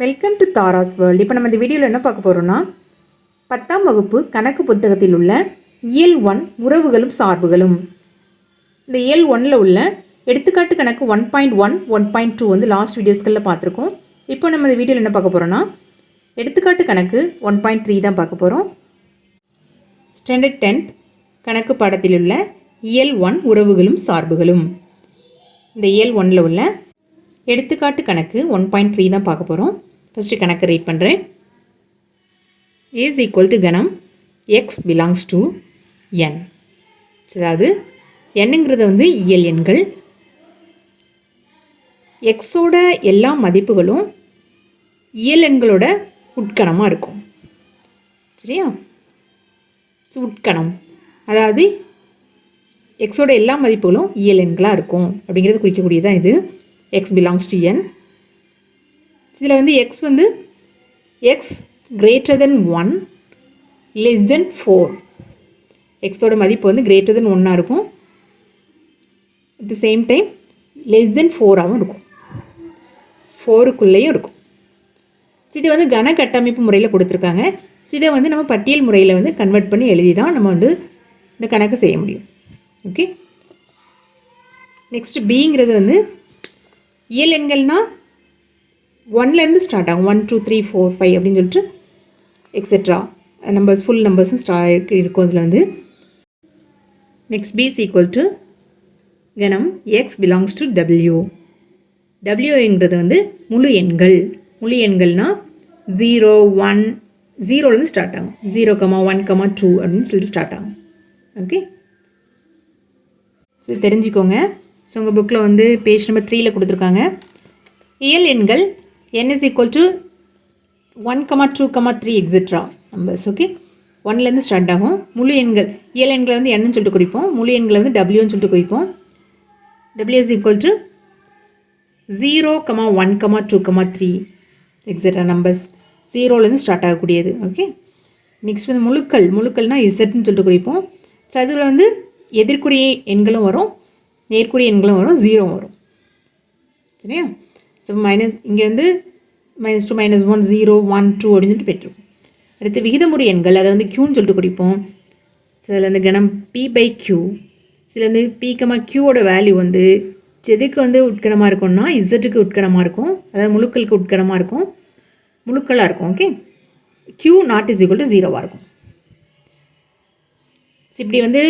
Welcome to Tara's world இப்போ நம்ம இந்த வீடியோவில் என்ன பார்க்க போகிறோம்னா பத்தாம் வகுப்பு கணக்கு புத்தகத்தில் உள்ள இயல் ஒன் உறவுகளும் சார்புகளும். இந்த இயல் ஒனில் உள்ள எடுத்துக்காட்டு கணக்கு one point one one point two வந்து லாஸ்ட் வீடியோஸ்களில் பார்த்துருக்கோம். இப்போ நம்ம இந்த வீடியோவில் என்ன பார்க்க போகிறோம்னா எடுத்துக்காட்டு கணக்கு ஒன் பாயிண்ட் த்ரீ தான் பார்க்க போகிறோம் ஸ்டாண்டர்ட் டென்த் கணக்கு பாடத்தில் உள்ள இயல் ஒன் உறவுகளும் சார்புகளும். இந்த இயல் ஒனில் உள்ள எடுத்துக்காட்டு கணக்கு ஒன் பாயிண்ட் த்ரீ தான் பார்க்க போகிறோம் ஃபஸ்ட்டு கணக்கு ரீட் பண்ணுறேன் ஏஸ் ஈக்குவல் டு கணம் எக்ஸ் பிலாங்ஸ் டு என் அதாவது என்னங்கிறது வந்து இயல் எண்கள். எக்ஸோட எல்லா மதிப்புகளும் இயல் எண்களோட உட்கணமாக இருக்கும். சரியா? உட்கணம். அதாவது எக்ஸோட எல்லா மதிப்புகளும் இயல் எண்களாக இருக்கும். அப்படிங்கிறது குறிக்கக்கூடியதான் இது. எக்ஸ் பிலாங்ஸ் டு என் இதில் வந்து எக்ஸ் வந்து x greater than one less than four எக்ஸோட மதிப்பு வந்து கிரேட்டர் தென் ஒன்னாக இருக்கும். At the same time less than ஃபோராகவும் இருக்கும். ஃபோருக்குள்ளேயும் இருக்கும். இதை வந்து கன கட்டமைப்பு முறையில் கொடுத்துருக்காங்க. இதை வந்து நம்ம பட்டியல் முறையில் வந்து கன்வெர்ட் பண்ணி எழுதி தான் நம்ம வந்து இந்த கணக்கு செய்ய முடியும். ஓகே நெக்ஸ்ட் பிங்கிறது வந்து இயல் எண்கள்னால் ஒன்லேருந்து ஸ்டார்ட் ஆகும். One two three four five அப்படின்னு சொல்லிட்டு எக்ஸெட்ரா நம்பர்ஸ் ஃபுல் நம்பர்ஸும் ஸ்டா இருக்கும் அதில் வந்து. Next B is equal to கணம் எக்ஸ் பிலாங்ஸ் டு டபிள்யூ டபிள்யூங்கிறது வந்து முழு எண்கள். முழு எண்கள்னா ஜீரோ ஒன் ஜீரோலேருந்து ஸ்டார்ட் ஆகும். Zero comma one comma two அப்படின்னு சொல்லிட்டு ஸ்டார்ட் ஆகும். ஓகே ஸோ தெரிஞ்சுக்கோங்க. ஸோ உங்கள் புக்கில் வந்து பேஜ் நம்பர் த்ரீயில் கொடுத்துருக்காங்க. இயல் எண்கள் n is equal to one comma two comma three etcetera numbers okay ஒன்லேருந்து ஸ்டார்ட் ஆகும். முழு எண்கள் ஏழு எண்களை வந்து என்னன்னு சொல்லிட்டு குறிப்போம். முழு எண்களை வந்து டபிள்யூன்னு சொல்லிட்டு குறிப்போம். W is equal to zero comma one comma two comma three etcetera numbers ஜீரோலேருந்து ஸ்டார்ட் ஆகக்கூடியது ஓகே நெக்ஸ்ட் வந்து முழுக்கள் முழுக்கள்னால் இசட்னு சொல்லிட்டு குறிப்போம். ஸோ அதில் வந்து எதிர்க்குரிய எண்களும் வரும் நேர்க்குரிய எண்களும் வரும் ஜீரோ வரும். சரியா? ஸோ மைனஸ் இங்கே வந்து minus two minus one zero one two அப்படின்னு சொல்லிட்டு பெற்றோம் அடுத்து விகிதமுறை எண்கள் அதை வந்து க்யூன்னு சொல்லிட்டு குறிப்போம். ஸோ அதில் வந்து கணம் பி பை க்யூ சில வந்து பிக்கமாக க்யூவோட வேல்யூ வந்து எதுக்கு வந்து உட்கணமாக இருக்கும்னா இசட்டுக்கு உட்கணமாக இருக்கும். அதாவது முழுக்களுக்கு உட்கணமாக இருக்கும். முழுக்களாக இருக்கும் okay Q not is equal to ஜீரோவாக இருக்கும். இப்படி வந்து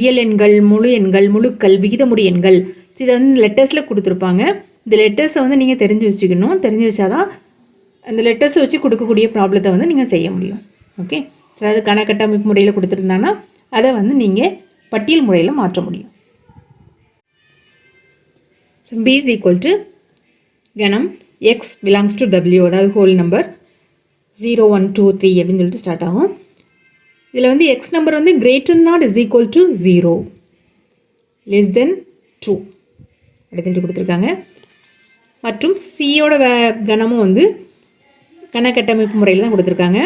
இயல் எண்கள் முழு எண்கள் முழுக்கள் விகிதமுறை எண்கள் இதை வந்து லெட்டர்ஸில் கொடுத்துருப்பாங்க. இந்த லெட்டர்ஸை வந்து நீங்கள் தெரிஞ்சு வச்சுக்கணும். தெரிஞ்சு வச்சாதான் அந்த லெட்டர்ஸை வச்சு கொடுக்கக்கூடிய ப்ராப்ளத்தை வந்து நீங்கள் செய்ய முடியும். ஓகே ஸோ அதாவது கணக்கட்டமைப்பு முறையில் கொடுத்துருந்தாங்கன்னா அதை வந்து நீங்கள் பட்டியல் முறையில் மாற்ற முடியும். So B is equal to கணம் எக்ஸ் பிலாங்ஸ் டு டபிள்யூ அதாவது whole number zero one two three அப்படின்னு சொல்லிட்டு ஸ்டார்ட் ஆகும். இதில் வந்து எக்ஸ் நம்பர் வந்து greater not is equal to zero less than two எடுத்துட்டு கொடுத்துருக்காங்க. மற்றும் சியோட கணமும் வந்து கணக்கட்டமைப்பு முறையில் தான் கொடுத்துருக்காங்க.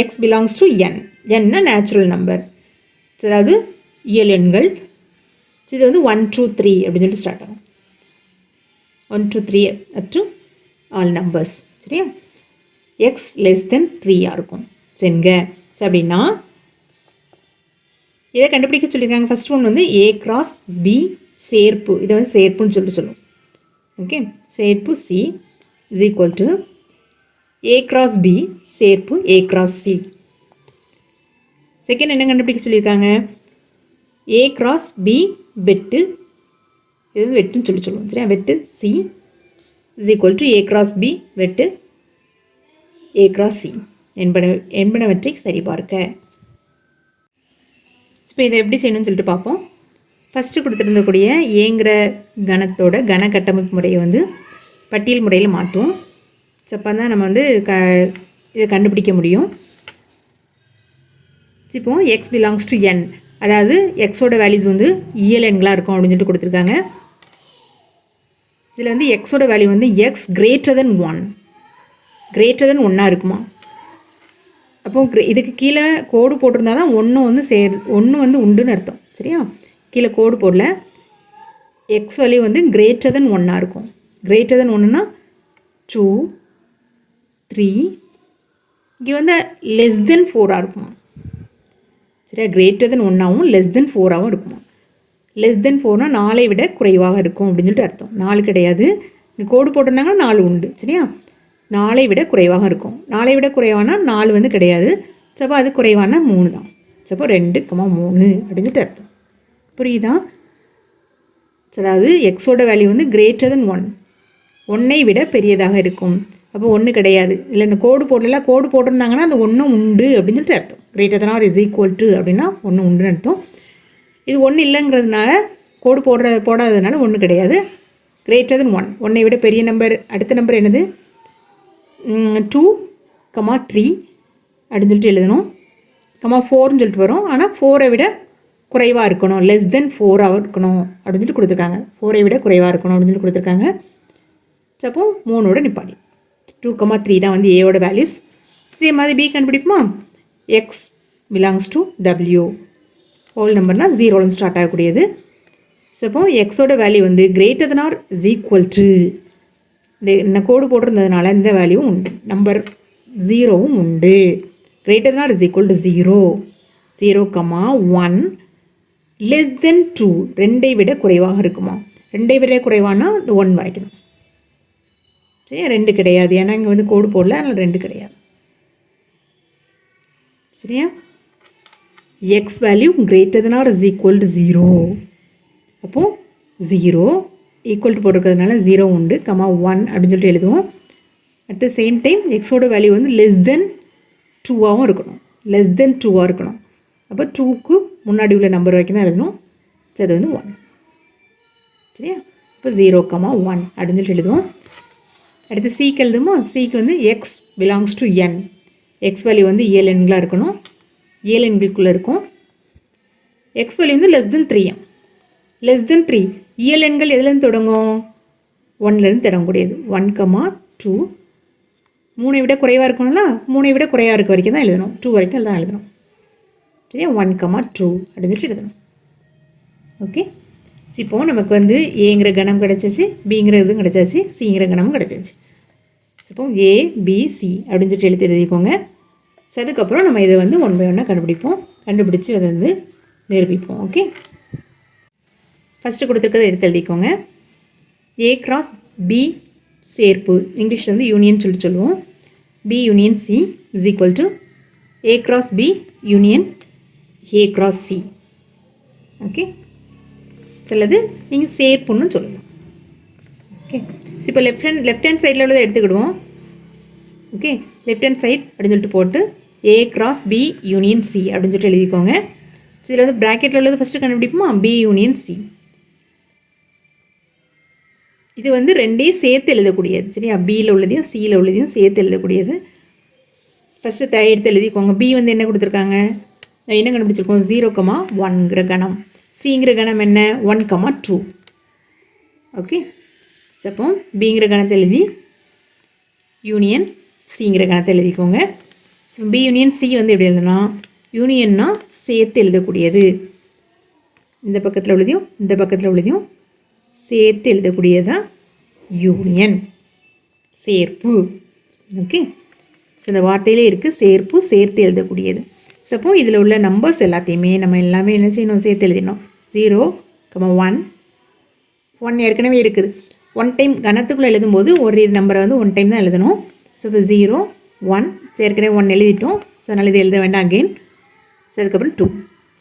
எக்ஸ் பிலாங்ஸ் டு என் என்ன நேச்சுரல் நம்பர் அதாவது இயல் எண்கள். இது வந்து ஒன் டூ த்ரீ அப்படின்னு சொல்லிட்டு ஸ்டார்ட் ஆகும். ஒன் டூ த்ரீ மற்றும் ஆல் நம்பர்ஸ் சரியா? எக்ஸ் லெஸ் தென் த்ரீயாக இருக்கும். சரிங்க சரி அப்படின்னா இதை கண்டுபிடிக்க சொல்லியிருக்காங்க. ஃபர்ஸ்ட் ஒன் வந்து ஏ கிராஸ் பி சேர்ப்பு. இதை வந்து சேர்ப்புன்னு சொல்லிட்டு சொல்லுவோம் ஓகே சேர்ப்பு C is equal to A cross B சேர்ப்பு ஏ கிராஸ் சி செகண்ட் என்ன கண்டுபிடிக்க சொல்லியிருக்காங்க? ஏ கிராஸ் பி வெட்டு இது வெட்டுன்னு சொல்லி சொல்லுவோம் சரியா? வெட்டு C is equal to A cross B வெட்டு ஏ கிராஸ் சி என்பன என்பனவற்றை சரிபார்க்க. இப்போ இதை எப்படி செய்யணும்னு சொல்லிட்டு பார்ப்போம். ஃபஸ்ட்டு கொடுத்துருந்தக்கூடிய ஏங்கிற கணத்தோட கன கட்டமைப்பு முறையை வந்து பட்டியல் முறையில் மாற்றுவோம் ஸோ அப்போ தான் நம்ம வந்து க இதை கண்டுபிடிக்க முடியும். இப்போ எக்ஸ் பிலாங்ஸ் டு என் அதாவது எக்ஸோட வேல்யூஸ் வந்து இயல் எண்களாக இருக்கும் அப்படின்னு சொல்லிட்டு கொடுத்துருக்காங்க. இதில் வந்து எக்ஸோட வேல்யூ வந்து x greater than one greater than ஒன்னாக இருக்குமா? அப்போ இதுக்கு கீழே கோடு போட்டிருந்தா தான் ஒன்று வந்து சேர் ஒன்று வந்து உண்டுன்னு அர்த்தம். சரியா? கீழே கோடு போடல. எக்ஸ் வேல்யூ வந்து கிரேட்டர் தென் ஒன்னாக இருக்கும். கிரேட்டர் தென் ஒன்றுனா டூ த்ரீ இங்கே வந்து லெஸ் தென் ஃபோராக இருக்குமா. சரியா? கிரேட்டர் தென் ஒன்றாகவும் லெஸ் தென் ஃபோராகவும் இருக்குமா. லெஸ் தென் ஃபோர்னால் நாளை விட குறைவாக இருக்கும் அப்படின்னு சொல்லிட்டு அர்த்தம். நாலு கிடையாது. இங்கே கோடு போட்டிருந்தாங்கன்னா நாலு உண்டு. சரியா? நாளை விட குறைவாக இருக்கும். நாளை விட குறைவானா நாலு வந்து கிடையாது. சப்போ அது குறைவான மூணு தான். சப்போ ரெண்டு கமா மூணு அப்படின்னு சொல்லிட்டு அர்த்தம். புரியுதா? அதாவது எக்ஸோட வேல்யூ வந்து கிரேட்டர் தென் ஒன் ஒன்னை விட பெரியதாக இருக்கும். அப்போ ஒன்று கிடையாது. இல்லை இந்த கோடு போடல கோடு போட்டிருந்தாங்கன்னா அந்த ஒன்றும் உண்டு அப்படின்னு சொல்லிட்டு அர்த்தம். Greater than or is equal to அப்படின்னா ஒன்று உண்டுன்னு அர்த்தம். இது ஒன்று இல்லைங்கிறதுனால கோடு போடுற போடாததுனால ஒன்று கிடையாது. கிரேட்டர் தென் ஒன் ஒன்னை விட பெரிய நம்பர் அடுத்த நம்பர் என்னது? டூ கமா த்ரீ அப்படின்னு சொல்லிட்டு எழுதணும். கமா ஃபோர்னு சொல்லிட்டு வரும். ஆனால் ஃபோரை விட குறைவாக இருக்கணும். லெஸ் தென் ஃபோராக இருக்கணும் அப்படின்னு சொல்லிட்டு கொடுத்துருக்காங்க. ஃபோரை விட குறைவாக இருக்கணும் அப்படின்னு சொல்லி கொடுத்துருக்காங்க. அப்போ மூணோட நிப்பாடி டூ கமா த்ரீ தான் வந்து ஏயோட வேல்யூஸ் இதே மாதிரி B கண்டுபிடிப்போமா? X belongs to W whole நம்பர்னால் ஜீரோலேருந்து ஸ்டார்ட் ஆகக்கூடியது. சப்போ எக்ஸோட வேல்யூ வந்து greater than or is equal to இந்த என்ன கோடு போட்டிருந்ததுனால இந்த வேல்யூவும் உண்டு. நம்பர் ஜீரோவும் உண்டு. Greater than or is equal to zero zero comma one less than two ரெண்டை விட குறைவாக இருக்குமா? ரெண்டை விட குறைவானா? இந்த ஒன் வரைக்கணும். சரியா? ரெண்டு கிடையாது. ஏன்னா இங்கே வந்து கோடு போடல. அதனால் ரெண்டு கிடையாது. சரியா? X value greater than or is equal to zero அப்போது ஜீரோ ஈக்குவல் டு போட்டிருக்கிறதுனால ஜீரோ உண்டு கமா ஒன் அப்படின்னு சொல்லிட்டு எழுதுவோம். அட் த சேம் டைம் எக்ஸோட வேல்யூ வந்து லெஸ் தென் டூவாகவும் இருக்கணும். லெஸ் தென் டூவாக இருக்கணும். அப்போ டூக்கு முன்னாடி உள்ள நம்பர் வரைக்கும் தான் எழுதணும். சரி அது வந்து ஒன் சரியா? இப்போ ஜீரோ கமா ஒன் அப்படின்னு சொல்லிட்டு எழுதுவோம். அடுத்து சிக்கு எழுதுமோ சிக்கு வந்து x belongs to N x value வந்து ஏழு எண்களாக இருக்கணும். ஏழு எண்களுக்குள்ளே இருக்கும். எக்ஸ் வேல்யூ வந்து less than three less than three ஏழு எண்கள் எதுலேருந்து தொடங்கும்? ஒன்லேருந்து தொடங்கக்கூடியது. ஒன் கமா டூ மூணை விட குறைவாக இருக்கணும்ல? மூணை விட குறைவாக இருக்க வரைக்கும் தான் எழுதணும். டூ வரைக்கும் தான் எழுதணும். சரியா ஒன் கமா டூ அப்படின்னு சொல்லிட்டு எழுதணும். ஓகே இப்போது நமக்கு வந்து ஏங்கிற கணம் கிடச்சிச்சு பிங்கிற இதுவும் கிடச்சாச்சு சிங்கிற கணமும் கிடச்சிச்சு. இப்போ ஏ பி சி அப்படின்னு சொல்லிட்டு எழுத்து எழுதிக்கோங்க. ஸோ அதுக்கப்புறம் நம்ம இதை வந்து ஒன் பை ஒன்னாக கண்டுபிடிப்போம். கண்டுபிடிச்சி அதை வந்து நிரூபிப்போம். ஓகே ஃபஸ்ட்டு கொடுத்துருக்கதை எடுத்து எழுதிக்கோங்க. ஏ கிராஸ் பி சேர்ப்பு. இங்கிலீஷில் வந்து யூனியன் சொல்லிட்டு சொல்லுவோம். B union C is equal to A cross B union A cross C okay சிலது நீங்கள் சேர்ப்புன்னு சொல்லலாம். ஓகே இப்போ லெஃப்ட் ஹேண்ட் லெஃப்ட் ஹேண்ட் சைடில் உள்ளதை எடுத்துக்கிடுவோம். ஓகே லெஃப்ட் ஹேண்ட் சைட் அப்படின்னு சொல்லிட்டு போட்டு A cross B union C அப்படின்னு சொல்லிட்டு எழுதிக்கோங்க. இதில் வந்து ப்ராக்கெட்டில் உள்ளது ஃபஸ்ட்டு கண்டுபிடிப்போமா? பி யூனியன் சி இது வந்து ரெண்டையும் சேர்த்து எழுதக்கூடியது. சரியா? பியில் உள்ளதையும் சியில் உள்ளதையும் சேர்த்து எழுதக்கூடியது. ஃபஸ்ட்டு த எடுத்து எழுதிக்கோங்க. பி வந்து என்ன கொடுத்துருக்காங்க? என்ன கண்டுபிடிச்சிருக்கோம்? ஜீரோ கமா ஒன்கிற கணம். சிங்கிற கணம் என்ன? ஒன் கமா டூ ஓகே அப்போ பிங்கிற கணத்தை எழுதி யூனியன் சிங்கிற கணத்தை எழுதிக்கோங்க. ஸோ பி யூனியன் சி வந்து எப்படி எழுதுனா யூனியன்னா சேர்த்து எழுதக்கூடியது. இந்த பக்கத்தில் உள்ளதையும் இந்த பக்கத்தில் உள்ளதையும் சேர்த்து எழுதக்கூடியதான் யூனியன் சேர்ப்பு. ஓகே ஸோ இந்த வார்த்தையிலே இருக்குது சேர்ப்பு சேர்த்து எழுதக்கூடியது. சப்போ இதில் உள்ள நம்பர்ஸ் எல்லாத்தையுமே நம்ம எல்லாமே என்ன செய்யணும்? சேர்த்து எழுதிடணும். ஜீரோ கம ஒன் ஒன் ஏற்கனவே இருக்குது. ஒன் டைம் கணத்துக்குள்ளே எழுதும்போது ஒரு நம்பரை வந்து ஒன் டைம் தான் எழுதணும். ஸோ இப்போ ஜீரோ ஒன் ஏற்கனவே ஒன் எழுதிட்டோம். ஸோ அதனால் இது எழுத வேண்டாம் அகெயின் ஸோ அதுக்கப்புறம் டூ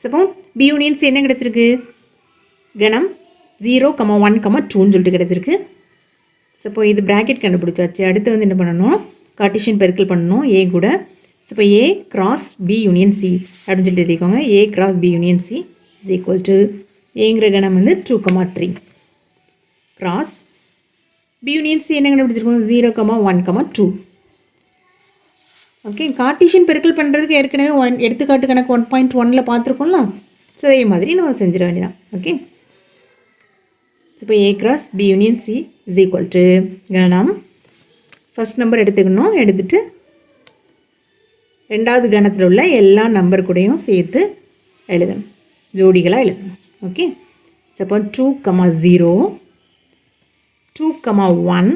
சப்போ பி யூனியன்ஸ் என்ன கிடச்சிருக்கு? கணம் ஜீரோ கம ஒன் கம டூன்னு சொல்லிட்டு கிடச்சிருக்கு. ஸோ இது ப்ராக்கெட் கண்டுபிடிச்சாச்சு. அடுத்து வந்து என்ன பண்ணணும்? கார்டிஷியன் பெருக்கல் பண்ணணும். ஏ கூட. ஸோ இப்போ A cross B union C அப்படின்னு சொல்லிட்டு எழுதிக்கோங்க. A cross B union C is equal to ஏங்கிற கணம் வந்து two comma three cross B union C என்ன கண்டுபிடிச்சிருக்கோம் zero comma one comma two okay Cartesian பெருக்கல் பண்ணுறதுக்கு ஏற்கனவே ஒன் எடுத்துக்காட்டு கணக்கு ஒன் பாயிண்ட் ஒனில் பார்த்துருக்கோம்ல? ஸோ அதே மாதிரி நம்ம செஞ்சிட வேண்டியதான் ஓகே இப்போ A cross B union C is equal to கணம். ஃபஸ்ட் நம்பர் எடுத்துக்கணும். எடுத்துகிட்டு ரெண்டாவது கணத்தில் உள்ள எல்லா நம்பர் கூடையும் சேர்த்து எழுதணும். ஜோடிகளாக எழுதணும். Okay suppose two comma zero two comma one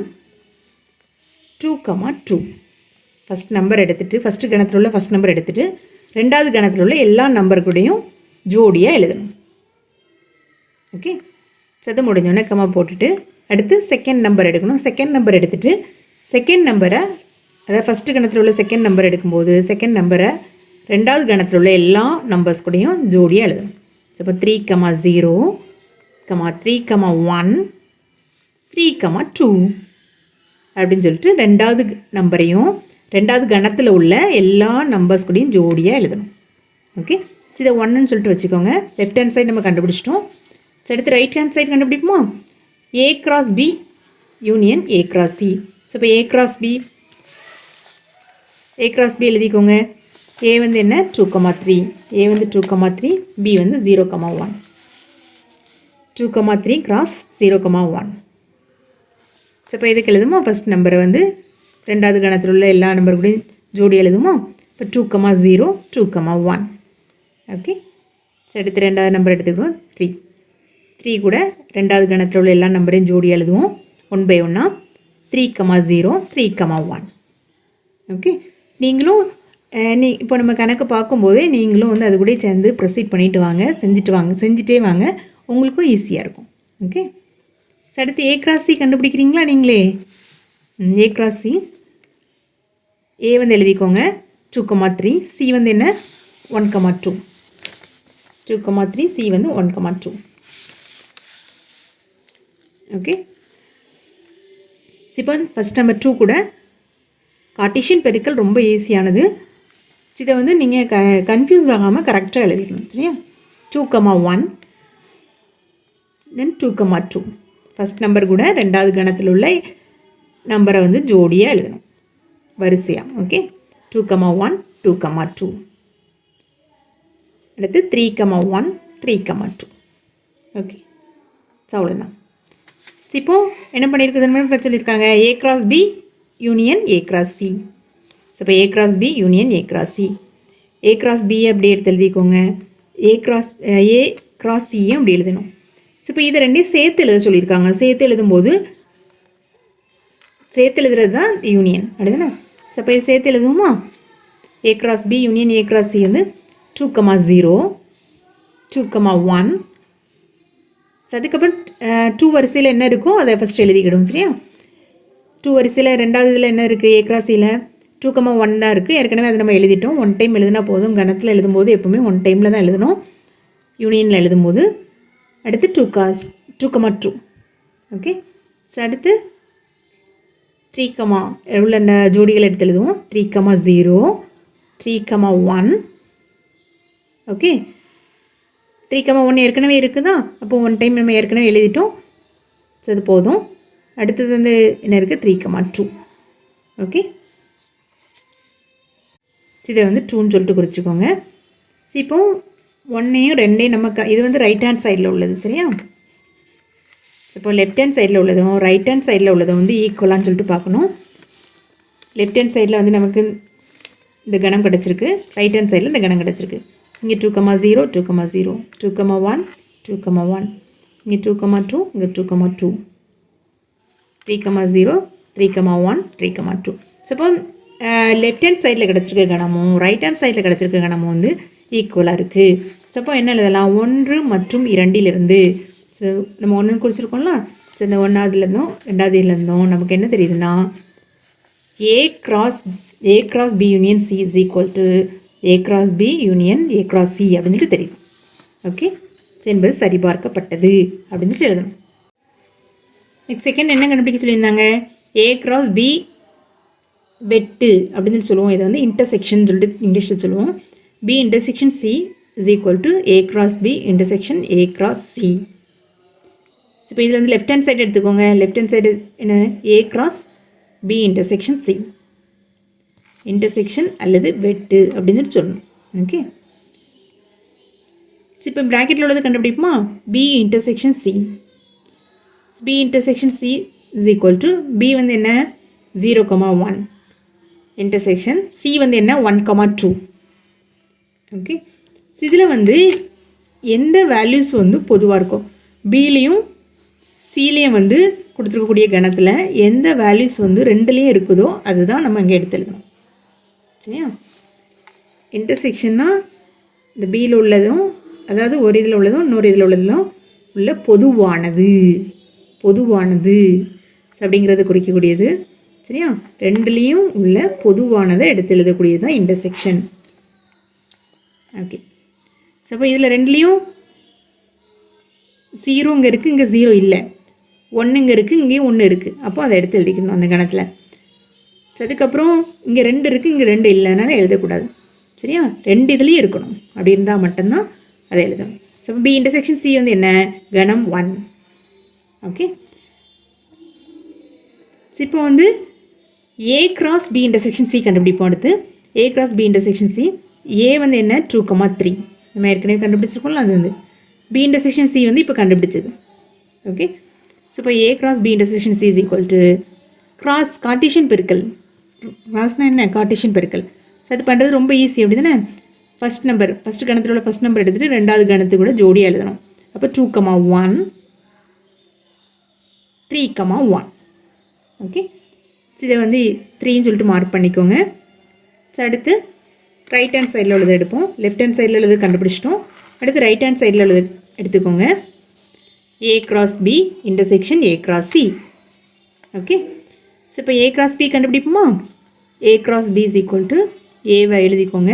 two comma two first number எடுத்துகிட்டு ஃபஸ்ட்டு கணத்தில் உள்ள ஃபஸ்ட் நம்பர் எடுத்துகிட்டு ரெண்டாவது கணத்தில் உள்ள எல்லா நம்பர் கூடையும் ஜோடியாக எழுதணும். ஓகே செது முடிஞ்சோடனே கம்மா போட்டுட்டு அடுத்து செகண்ட் நம்பர் எடுக்கணும். செகண்ட் நம்பர் எடுத்துகிட்டு செகண்ட் நம்பரை அதாவது ஃபஸ்ட்டு கணத்தில் உள்ள செகண்ட் நம்பர் எடுக்கும்போது செகண்ட் நம்பரை ரெண்டாவது கணத்தில் உள்ள எல்லா நம்பர்ஸ் கூடயும் ஜோடியாக எழுதணும். ஸோ இப்போ three comma zero comma three comma one three comma two அப்படின்னு சொல்லிட்டு ரெண்டாவது நம்பரையும் ரெண்டாவது கணத்தில் உள்ள எல்லா நம்பர்ஸ் கூடயும் ஜோடியாக எழுதணும். ஓகே இதை ஒன்றுன்னு சொல்லிட்டு வச்சுக்கோங்க. லெஃப்ட் ஹேண்ட் சைடு நம்ம கண்டுபிடிச்சிட்டோம். ஸோ அடுத்து right hand side கண்டுபிடிப்போமா? A cross B union A cross C so இப்போ A cross B A cross B எழுதிக்கோங்க. ஏ வந்து என்ன? டூ கமா த்ரீ ஏ வந்து டூ கமா த்ரீ பி வந்து zero comma one two comma three cross zero comma one so இப்போ எதுக்கு எழுதுமோ? First நம்பரை வந்து ரெண்டாவது கணத்தில் உள்ள எல்லா நம்பர் கூடயும் ஜோடி எழுதுமோ? இப்போ two comma zero two comma one okay so அடுத்து ரெண்டாவது நம்பர் எடுத்துக்கிறோம். த்ரீ த்ரீ கூட ரெண்டாவது கணத்தில் உள்ள எல்லா நம்பரையும் ஜோடி எழுதுவோம். ஒன் பை ஒன்னா three comma zero three comma one okay நீங்களும் நீ இப்போ நம்ம கணக்கு பார்க்கும்போதே நீங்களும் வந்து அது கூட சேர்ந்து ப்ரொசீட் பண்ணிட்டு வாங்க செஞ்சுட்டு வாங்க செஞ்சுட்டே வாங்க. உங்களுக்கும் ஈஸியாக இருக்கும். ஓகே அடுத்து ஏ கிராஸ் சி கண்டுபிடிக்கிறீங்களா நீங்களே? ஏ கிராஸ் சி ஏ வந்து எழுதிக்கோங்க. டூ கமா த்ரீ சி வந்து என்ன? One comma two two comma three C வந்து ஒன் கமா டூ ஓகே சிப்பன் ஃபஸ்ட் நம்பர் டூ கூட கார்டிஷியன் பெருக்கல் ரொம்ப ஈஸியானது இதை வந்து நீங்கள் க கன்ஃபியூஸ் ஆகாமல் கரெக்டாக எழுதிக்கணும் சரியா? Two comma one then two comma two first number கூட ரெண்டாவது கணத்தில் உள்ள நம்பரை வந்து ஜோடியாக எழுதணும் வரிசையாக okay two comma one two comma two அடுத்து three comma one three comma two okay so அவ்வளோதான் இப்போ என்ன பண்ணியிருக்குதுன்னு சொல்லியிருக்காங்க A cross B union A cross C so இப்போ A cross B union A cross C A cross B அப்படி எடுத்து எழுதிக்கோங்க. ஏ கிராஸ் ஏ கிராஸ் சியும் அப்படி எழுதணும். ஸோ இப்போ இதை ரெண்டையும் சேர்த்து எழுத சொல்லியிருக்காங்க. சேர்த்து எழுதும்போது சேர்த்து எழுதுறது தான் யூனியன் அப்படிதானே ஸோ இப்போ சேர்த்து எழுதுவோமா? A cross B union A cross C வந்து two comma zero two comma one so அதுக்கப்புறம் டூ வரிசையில் என்ன இருக்கோ அதை ஃபஸ்ட் எழுதிக்கிடும் சரியா? டூ வரிசையில் ரெண்டாவது இதில் என்ன இருக்குது ஏ கிராஸியில் டூ கம்மா ஒன் தான் இருக்குது ஏற்கனவே அதை நம்ம எழுதிட்டோம். ஒன் டைம் எழுதினா போதும். கணத்தில் எழுதும்போது எப்போவுமே ஒன் டைமில் தான் எழுதணும். யூனியனில் எழுதும்போது அடுத்து two cos two comma two okay so அடுத்து த்ரீ கமா எவ்வளோ என்ன ஜோடிகள் எடுத்து எழுதுவோம்? Three comma zero three comma one okay three comma one ஏற்கனவே இருக்குதா? அப்போ ஒன் டைம் நம்ம ஏற்கனவே எழுதிட்டோம். ஸோ அது போதும். அடுத்தது வந்து என்ன இருக்குது த்ரீ கமா டூ ஓகே இதை வந்து டூன்னு சொல்லிட்டு குறிச்சிக்கோங்க. ஸோ இப்போ ஒன்னையும் ரெண்டையும் நம்ம க இது வந்து ரைட் ஹேண்ட் சைடில் உள்ளது சரியா? இப்போ லெஃப்ட் ஹேண்ட் சைடில் உள்ளதும் ரைட் ஹேண்ட் சைடில் உள்ளதும் வந்து ஈக்குவலான்னு சொல்லிட்டு பார்க்கணும். லெஃப்ட் ஹேண்ட் சைடில் வந்து நமக்கு இந்த கணம் கிடச்சிருக்கு. ரைட் ஹேண்ட் சைடில் இந்த கணம் கிடச்சிருக்கு. இங்கே two comma zero two comma zero two comma one two comma one இங்கே டூ கமா டூ இங்கே two comma two three comma zero three comma one three comma two so left hand சைடில் கிடச்சிருக்க கணமும் ரைட் ஹேண்ட் சைடில் கிடச்சிருக்க கணமும் வந்து ஈக்குவலாக இருக்குது ஸோ என்ன எழுதலாம்? ஒன்று மற்றும் இரண்டிலிருந்து ஸோ நம்ம ஒன்று குறிச்சிருக்கோம்ல? ஸோ இந்த ஒன்றாவதுலேருந்தும் ரெண்டாவதுலேருந்தும் நமக்கு என்ன தெரியுதுன்னா A cross A cross B union C is equal to A cross B union A cross C அப்படின்னு சொல்லிட்டு தெரியும் ஓகே என்பது சரிபார்க்கப்பட்டது அப்படின்னு சொல்லிட்டு எழுதணும். நெக்ஸ்ட் செகண்ட் என்ன கண்டுபிடிக்க சொல்லியிருந்தாங்க? ஏ கிராஸ் பி வெட்டு அப்படின்னு சொல்லி சொல்லுவோம். இதை வந்து இன்டர்செக்ஷன் சொல்லிட்டு இங்கிலீஷில் சொல்லுவோம். B intersection C is equal to A cross B intersection A cross C இப்போ இதில் வந்து லெஃப்ட் ஹேண்ட் சைடு எடுத்துக்கோங்க. லெஃப்ட் ஹேண்ட் சைடு என்ன? A cross B intersection C intersection அல்லது வெட்டு அப்படின்னு சொல்லணும். ஓகே இப்போ ப்ராக்கெட்டில் உள்ளது கண்டுபிடிப்போமா? B intersection C B intersection C is equal to B வந்து என்ன? Zero comma one intersection C வந்து என்ன? ஒன் கமா டூ ஓகே இதில் வந்து எந்த வேல்யூஸ் வந்து பொதுவாக இருக்கும்? பிலேயும் சிலேயும் வந்து கொடுத்துருக்கக்கூடிய கணத்தில் எந்த வேல்யூஸ் வந்து ரெண்டுலேயும் இருக்குதோ அதுதான் நம்ம இங்கே எடுத்து எழுதணும் சரியா இன்டர்செக்ஷன்னா இந்த பியில் உள்ளதும் அதாவது ஒரு இதில் உள்ளதும் இன்னொரு இதில் உள்ளதும் உள்ள பொதுவானது. பொதுவானது அப்படிங்கிறத குறிக்கக்கூடியது. சரியா? ரெண்டுலேயும் உள்ள பொதுவானதை எடுத்து எழுதக்கூடியது தான் இன்டர்செக்ஷன் ஓகே ஸோ அப்போ இதில் ரெண்டுலேயும் ஜீரோ இங்கே இருக்குது இங்கே ஜீரோ இல்லை. ஒன்று இங்கே இருக்குது இங்கேயும் ஒன்று இருக்குது அப்போ அதை எடுத்து எழுதிக்கணும் அந்த கணத்தில். ஸோ அதுக்கப்புறம் இங்கே ரெண்டு இருக்குது இங்கே ரெண்டு இல்லைனால எழுதக்கூடாது. சரியா? ரெண்டு இதுலேயும் இருக்கணும். அப்படி இருந்தால் மட்டும்தான் அதை எழுதணும். ஸோ பி இன்டர்செக்ஷன் சி வந்து என்ன? கணம் ஒன். ஓகே இப்போ வந்து A cross B intersection C கண்டுபிடிப்போம் அடுத்து. A cross B intersection C A வந்து என்ன? டூ கமா த்ரீ நம்ம ஏற்கனவே கண்டுபிடிச்சிருக்கோம்ல அது வந்து. பி இன்டர்செக்ஷன் சி வந்து இப்போ கண்டுபிடிச்சது. ஓகே ஸோ இப்போ A cross B intersection C is equal to cross Cartesian பெருக்கல் கிராஸ்னால் என்ன? கார்டிஷியன் பெருக்கல் ஸோ அது பண்ணுறது ரொம்ப ஈஸி அப்படி தானே ஃபஸ்ட் நம்பர் ஃபஸ்ட் கணத்தில் உள்ள ஃபஸ்ட் நம்பர் எடுத்துகிட்டு ரெண்டாவது கணத்து கூட ஜோடியாக எழுதணும். அப்போ two comma one three comma one okay இதை வந்து த்ரீன்னு சொல்லிட்டு மார்க் பண்ணிக்கோங்க. அடுத்து ரைட் ஹேண்ட் சைடில் உள்ளது எடுப்போம். லெஃப்ட் ஹேண்ட் சைடில் உள்ளது கண்டுபிடிச்சிட்டோம். அடுத்து ரைட் ஹேண்ட் சைடில் உள்ளது எடுத்துக்கோங்க. A cross B intersection A cross C okay so இப்போ A cross B கண்டுபிடிப்போமா? A cross B is equal to ஏவை எழுதிக்கோங்க.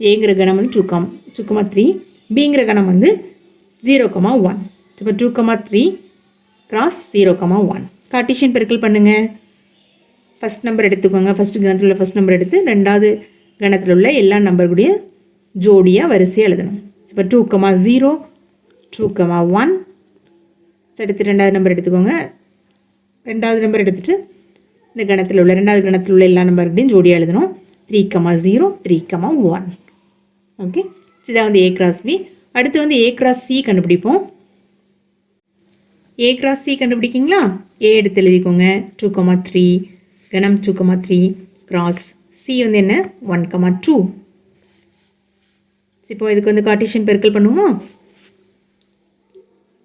ஏங்கிற கணம் வந்து two comma two comma three பிங்கிற கணம் வந்து ஜீரோ கமா ஒன் இப்போ two comma three cross zero comma one Cartesian பெருக்கல் பண்ணுங்கள் ஃபஸ்ட் நம்பர் எடுத்துக்கோங்க. ஃபஸ்ட் கணத்தில் உள்ள ஃபஸ்ட் நம்பர் எடுத்து ரெண்டாவது கணத்தில் உள்ள எல்லா நம்பருடைய ஜோடியாக வரிசையாக எழுதணும். இப்போ two comma zero two comma one எடுத்து ரெண்டாவது நம்பர் எடுத்துக்கோங்க. ரெண்டாவது நம்பர் எடுத்துகிட்டு இந்த கணத்தில் உள்ள ரெண்டாவது கணத்தில் உள்ள எல்லா நம்பருடையும் ஜோடியாக எழுதணும். Three comma zero three comma one okay இதான் வந்து ஏ கிராஸ் பி அடுத்து வந்து ஏ கிராஸ் சி கண்டுபிடிப்போம். ஏ கிராஸ் சி கண்டுபிடிக்கிங்களா? ஏ எடுத்து எழுதிக்கோங்க. டூ கமா த்ரீ கணம் two comma three cross C வந்து என்ன? ஒன் கமா டூ இப்போ இதுக்கு வந்து கார்டிஷியன் பெருக்கல் பண்ணுவோமா?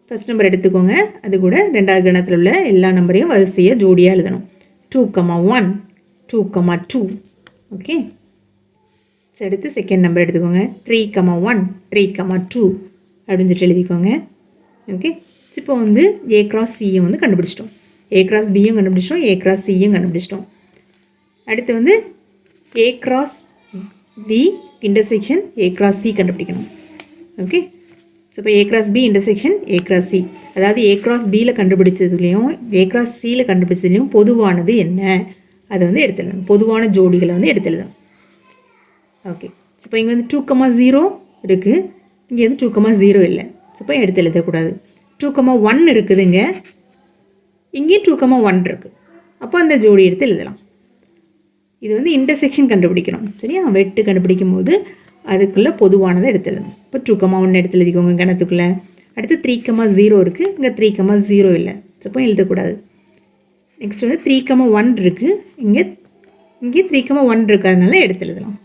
ஃபஸ்ட் நம்பர் எடுத்துக்கோங்க. அது கூட ரெண்டாவது கணத்தில் உள்ள எல்லா நம்பரையும் வரிசையாக ஜோடியாக எழுதணும். Two comma one two comma two okay அடுத்து செகண்ட் நம்பர் எடுத்துக்கோங்க. Three comma one three comma two அப்படின்னு சொல்லிட்டு எழுதிக்கோங்க. ஓகே இப்போ வந்து ஏ கிராஸ் சியும் வந்து கண்டுபிடிச்சிட்டோம். ஏ கிராஸ் பியும் கண்டுபிடிச்சிட்டோம். ஏ கிராஸ் சியும் கண்டுபிடிச்சிட்டோம். அடுத்து வந்து A cross B intersection A cross C கண்டுபிடிக்கணும். ஓகே ஸோ இப்போ A cross B intersection A cross C அதாவது ஏ கிராஸ் பியில் கண்டுபிடிச்சதுலேயும் ஏ கிராஸ் சியில் கண்டுபிடிச்சதுலேயும் பொதுவானது என்ன? அதை வந்து எடுத்துடலாம். பொதுவான ஜோடிகளை வந்து எடுத்துடலாம். ஓகே ஸோ இப்போ இங்கே வந்து டூ கமா ஜீரோ இருக்குது இங்கே வந்து டூ கமா ஜீரோ இல்லை. ஸோ இப்போ எடுத்து எழுதக்கூடாது டூ கமா ஒன் இருக்குதுங்க. இங்கேயும் டூ கமா ஒன் இருக்குது அப்போ அந்த ஜோடி எடுத்து எழுதலாம். இது வந்து இன்டர்செக்ஷன் கண்டுபிடிக்கணும். சரியா? வெட்டு கண்டுபிடிக்கும் போது அதுக்குள்ளே பொதுவானதை எடுத்து எழுதணும். இப்போ டூ கமா ஒன்று எடுத்து எழுதிக்கோங்க கணத்துக்குள்ளே. அடுத்து த்ரீ கமா ஜீரோ இருக்குது இங்கே த்ரீ கமா ஜீரோ இல்லை. ஸோ எழுதக்கூடாது. நெக்ஸ்ட் வந்து த்ரீ கமா ஒன் இருக்குது இங்கே இங்கே த்ரீ கமா ஒன் இருக்குது அதனால எடுத்து எழுதலாம்.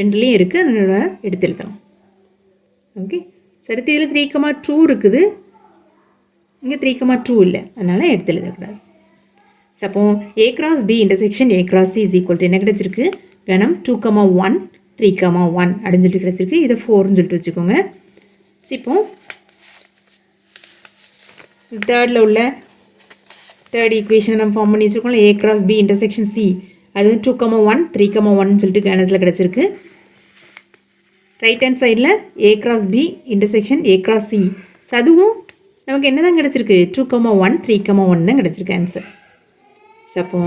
ரெண்டுலேயும் இருக்குது அதனால எடுத்து எழுதலாம். ஓகே சரி இதில் த்ரீ கமா டூ இருக்குது. இங்கே த்ரீ கமா டூ இல்லை. அதனால் எடுத்து எழுதக்கூடாது ஸோ அப்போ A cross B intersection A cross C is equal to என்ன கிடச்சிருக்கு? கணம் two comma one three comma one அப்படின்னு சொல்லிட்டு கிடச்சிருக்கு. இதை ஃபோர்னு சொல்லிட்டு வச்சுக்கோங்க. இப்போ தேர்டில் உள்ள தேர்ட் ஈக்குவேஷன் நம்ம ஃபார்ம் பண்ணி வச்சுருக்கோம்ல A cross B intersection C அது வந்து two comma one three comma one சொல்லிட்டு கணத்தில் கிடச்சிருக்கு. ரைட் ஹேண்ட் சைடில் A cross B intersection A cross C அதுவும் நமக்கு என்ன தான் கிடச்சிருக்கு? Two comma one three comma one தான் கிடச்சிருக்கு ஆன்சர் அப்போ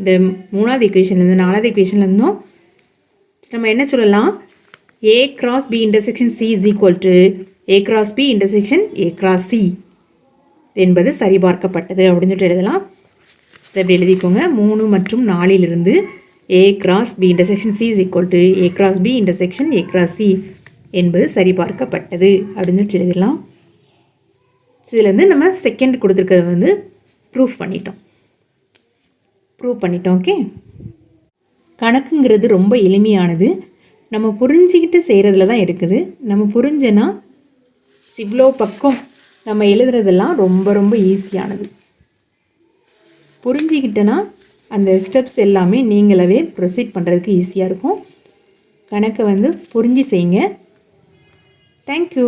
இந்த மூணாவது இக்குவேஷன்லேருந்து நாலாவது இக்குவேஷன்லேருந்தும் நம்ம என்ன சொல்லலாம்? A cross B intersection C is equal to A cross B intersection A cross C என்பது சரிபார்க்கப்பட்டது அப்படின்னு சொல்லிட்டு எழுதலாம். இப்படி எழுதிக்கோங்க. மூணு மற்றும் நாலிலிருந்து A cross B intersection C is equal to A cross B intersection A cross C என்பது சரிபார்க்கப்பட்டது அப்படின்னு சொல்லிட்டு எழுதலாம். இதுலேருந்து நம்ம செகண்ட் கொடுத்துருக்கிறது வந்து ப்ரூஃப் பண்ணிட்டோம். ப்ரூவ் பண்ணிட்டோம் ஓகே கணக்குங்கிறது ரொம்ப எளிமையானது. நம்ம புரிஞ்சிக்கிட்டு செய்கிறதுல தான் இருக்குது. நம்ம புரிஞ்சனா இவ்வளோ பக்கம் நம்ம எழுதுறதெல்லாம் ரொம்ப ரொம்ப ஈஸியானது புரிஞ்சிக்கிட்டனா அந்த ஸ்டெப்ஸ் எல்லாமே நீங்களாவே ப்ரொசீட் பண்ணுறதுக்கு ஈஸியாக இருக்கும். கணக்கை வந்து புரிஞ்சு செய்யுங்க. தேங்க்யூ